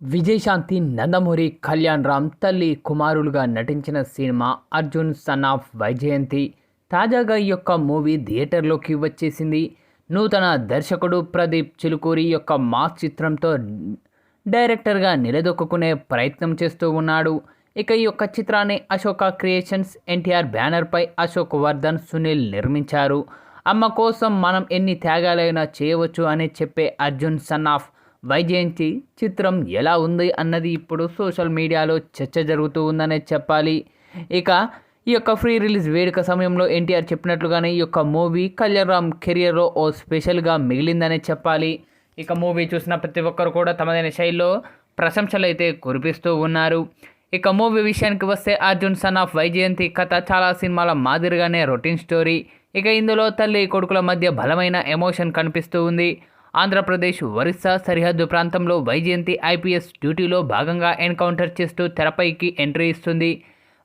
విజయశాంతి నందమూరి కళ్యాణ్ రామ్ తల్లి కుమారులుగా నటించిన సినిమా అర్జున్ సన్ ఆఫ్ వైజయంతి. తాజాగా ఈ యొక్క మూవీ థియేటర్లోకి వచ్చేసింది. నూతన దర్శకుడు ప్రదీప్ చిలుకూరి యొక్క మాస్ చిత్రంతో డైరెక్టర్గా నిలదొక్కునే ప్రయత్నం చేస్తూ ఉన్నాడు. ఇక ఈ యొక్క చిత్రాన్ని అశోక క్రియేషన్స్ ఎన్టీఆర్ బ్యానర్పై అశోక్ వర్ధన్ సునీల్ నిర్మించారు. అమ్మ కోసం మనం ఎన్ని త్యాగాలైనా చేయవచ్చు అని చెప్పే అర్జున్ సన్ ఆఫ్ వైజయంతి చిత్రం ఎలా ఉంది అన్నది ఇప్పుడు సోషల్ మీడియాలో చర్చ జరుగుతూ ఉందనే చెప్పాలి. ఇక ఈ యొక్క ఫ్రీ రిలీజ్ వేడుక సమయంలో ఎన్టీఆర్ చెప్పినట్లుగానే ఈ యొక్క మూవీ కళ్యాణ్ రామ్ కెరియర్లో ఓ స్పెషల్గా మిగిలిందనే చెప్పాలి. ఇక మూవీ చూసిన ప్రతి ఒక్కరు కూడా తమదైన శైలిలో ప్రశంసలు అయితే కురిపిస్తూ ఉన్నారు. ఇక మూవీ విషయానికి వస్తే అర్జున్ సన్ ఆఫ్ వైజయంతి కథ చాలా సినిమాల మాదిరిగానే రొటీన్ స్టోరీ. ఇక ఇందులో తల్లి కొడుకుల మధ్య బలమైన ఎమోషన్ కనిపిస్తూ ఉంది. ఆంధ్రప్రదేశ్ ఒరిస్సా సరిహద్దు ప్రాంతంలో వైజయంతి ఐపీఎస్ డ్యూటీలో భాగంగా ఎన్కౌంటర్ చేస్తూ తెరపైకి ఎంట్రీ ఇస్తుంది.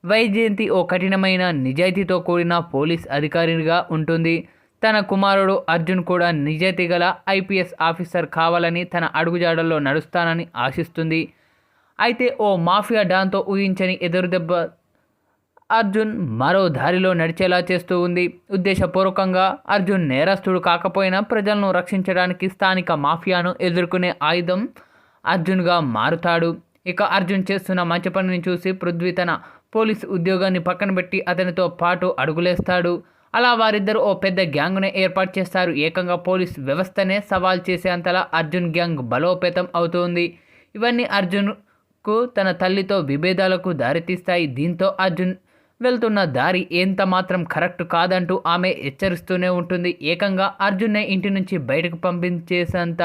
వైజయంతి ఓ కఠినమైన నిజాయితీతో కూడిన పోలీస్ అధికారిగా ఉంటుంది. తన కుమారుడు అర్జున్ కూడా నిజాయితీ గల ఐపీఎస్ ఆఫీసర్ కావాలని తన అడుగుజాడల్లో నడుస్తానని ఆశిస్తుంది. అయితే ఓ మాఫియా డాన్తో ఊహించని ఎదురుదెబ్బ అర్జున్ మరో దారిలో నడిచేలా చేస్తూ ఉంది. ఉద్దేశపూర్వకంగా అర్జున్ నేరస్తుడు కాకపోయినా ప్రజలను రక్షించడానికి స్థానిక మాఫియాను ఎదుర్కొనే ఆయుధం అర్జున్గా మారుతాడు. ఇక అర్జున్ చేస్తున్న మంచి పనిని చూసి పృథ్వీ తన పోలీస్ ఉద్యోగాన్ని పక్కన పెట్టి అతనితో పాటు అడుగులేస్తాడు. అలా వారిద్దరూ ఓ పెద్ద గ్యాంగ్ను ఏర్పాటు చేస్తారు. ఏకంగా పోలీస్ వ్యవస్థనే సవాల్ చేసేంతలా అర్జున్ గ్యాంగ్ బలోపేతం అవుతుంది. ఇవన్నీ అర్జున్కు తన తల్లితో విభేదాలకు దారితీస్తాయి. దీంతో అర్జున్ వెళ్తున్న దారి ఎంత మాత్రం కరెక్ట్ కాదంటూ ఆమె హెచ్చరిస్తూనే ఉంటుంది. ఏకంగా అర్జున్నే ఇంటి నుంచి బయటకు పంపించేసేంత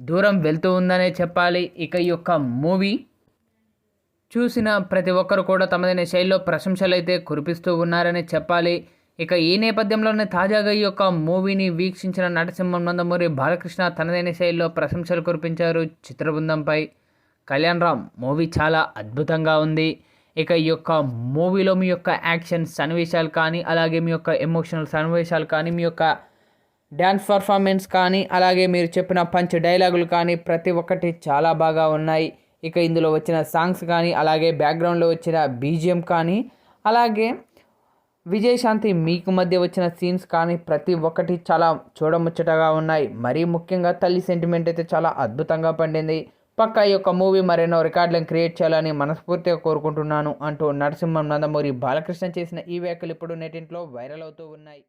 దూరం వెళ్తూ ఉందనే చెప్పాలి. ఇక ఈ యొక్క మూవీ చూసిన ప్రతి ఒక్కరు కూడా తమదైన శైలిలో ప్రశంసలు అయితే కురిపిస్తూ ఉన్నారని చెప్పాలి. ఇక ఈ నేపథ్యంలోనే తాజాగా ఈ యొక్క మూవీని వీక్షించిన నటసింహం నందమూరి బాలకృష్ణ తనదైన శైలిలో ప్రశంసలు కురిపించారు చిత్రబృందంపై. కళ్యాణ్ రామ్ మూవీ చాలా అద్భుతంగా ఉంది. ఇక ఈ యొక్క మూవీలో మీ యొక్క యాక్షన్ సన్నివేశాలు కానీ అలాగే మీ యొక్క ఎమోషనల్ సన్నివేశాలు కానీ మీ యొక్క డ్యాన్స్ పర్ఫార్మెన్స్ కానీ అలాగే మీరు చెప్పిన పంచ్ డైలాగులు కానీ ప్రతి ఒక్కటి చాలా బాగా ఉన్నాయి. ఇక ఇందులో వచ్చిన సాంగ్స్ కానీ అలాగే బ్యాక్గ్రౌండ్లో వచ్చిన బీజిఎం కానీ అలాగే విజయశాంతి మీకు మధ్య వచ్చిన సీన్స్ కానీ ప్రతి ఒక్కటి చాలా చూడముచ్చటగా ఉన్నాయి. మరీ ముఖ్యంగా తల్లి సెంటిమెంట్ అయితే చాలా అద్భుతంగా పండింది. పక్క ఈ యొక్క మూవీ మరెన్నో రికార్డులను క్రియేట్ చేయాలని మనస్ఫూర్తిగా కోరుకుంటున్నాను అంటూ నరసింహం నందమూరి బాలకృష్ణ చేసిన ఈ వ్యాఖ్యలు ఇప్పుడు నెటింట్లో వైరల్ అవుతూ ఉన్నాయి.